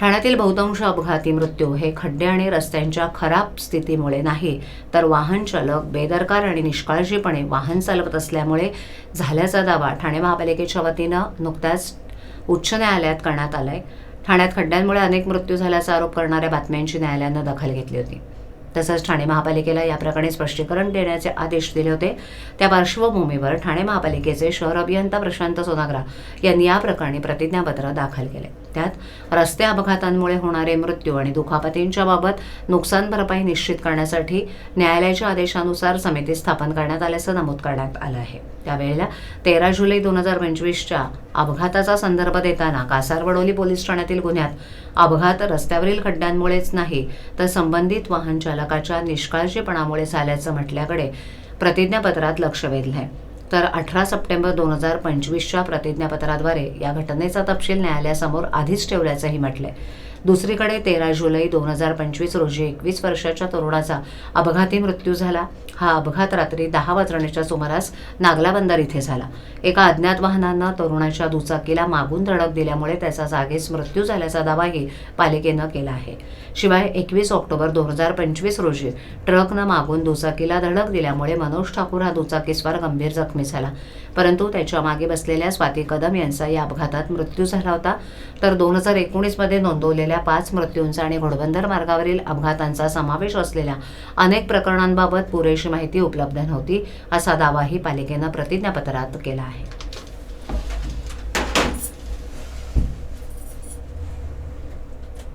ठाण्यातील बहुतांश अपघाती मृत्यू हे खड्डे आणि रस्त्यांच्या खराब स्थितीमुळे नाही तर वाहन चालक बेदरकार आणि निष्काळजीपणे वाहन चालवत असल्यामुळे झाल्याचा दावा ठाणे महापालिकेच्या वतीनं नुकत्याच उच्च न्यायालयात करण्यात आलाय. ठाण्यात खड्ड्यांमुळे अनेक मृत्यू झाल्याचा आरोप करणाऱ्या बातम्यांची न्यायालयानं दखल घेतली होती. तसंच ठाणे महापालिकेला या प्रकरणी स्पष्टीकरण देण्याचे आदेश दिले होते. त्या पार्श्वभूमीवर ठाणे महापालिकेचे शहर अभियंता प्रशांत सोनाग्रा यांनी या प्रकरणी प्रतिज्ञापत्र दाखल केले त्यात रस्ते अपघातांमुळे होणारे मृत्यू आणि दुखापतींच्या बाबत नुकसान भरपाई निश्चित करण्यासाठी न्यायालयाच्या आदेशानुसार समिती स्थापन करण्यात आल्याचं नमूद करण्यात आलं आहे. त्यावेळेला तेरा जुलै दोन हजार पंचवीसच्या अपघाताचा संदर्भ देताना कासारवडोली पोलीस ठाण्यातील गुन्ह्यात अपघात रस्त्यावरील खड्ड्यांमुळेच नाही तर संबंधित वाहन चालकाच्या निष्काळजीपणामुळे झाल्याचं म्हटल्याकडे प्रतिज्ञापत्रात लक्ष वेधलं आहे तर अठरा सप्टेंबर दोन हजार पंचवीसच्या प्रतिज्ञापत्राद्वारे या घटनेचा तपशील न्यायालयासमोर आधीच ठेवल्याचंही म्हटलंय. दुसरीकडे तेरा जुलै दोन हजार पंचवीस रोजी एकवीस वर्षाच्या तरुणाचा अपघाती मृत्यू झाला. हा अपघात रात्री दहा वाजण्याच्या सुमारास नागलाबंदर इथे झाला. एका अज्ञात वाहनानं तरुणाच्या दुचाकीला मागून धडक दिल्यामुळे त्याचा जागीच मृत्यू झाल्याचा दावाही पालिकेनं केला आहे. शिवाय एकवीस ऑक्टोबर दोन हजार पंचवीस रोजी ट्रकनं मागून दुचाकीला धडक दिल्यामुळे मनोज ठाकूर हा दुचाकीस्वार गंभीर जखमी झाला. परंतु त्याच्यामागे बसलेल्या स्वाती कदम यांचा या अपघातात मृत्यू झाला होता. तर दोन हजार एकोणीसमध्ये नोंदवलेल्या पाच मृत्यूंचा आणि घोडबंदर मार्गावरील अपघातांचा समावेश असलेल्या अनेक प्रकरणांबाबत पुरेशी माहिती उपलब्ध नव्हती असा दावाही पालिकेनं प्रतिज्ञापत्रात केला आहे.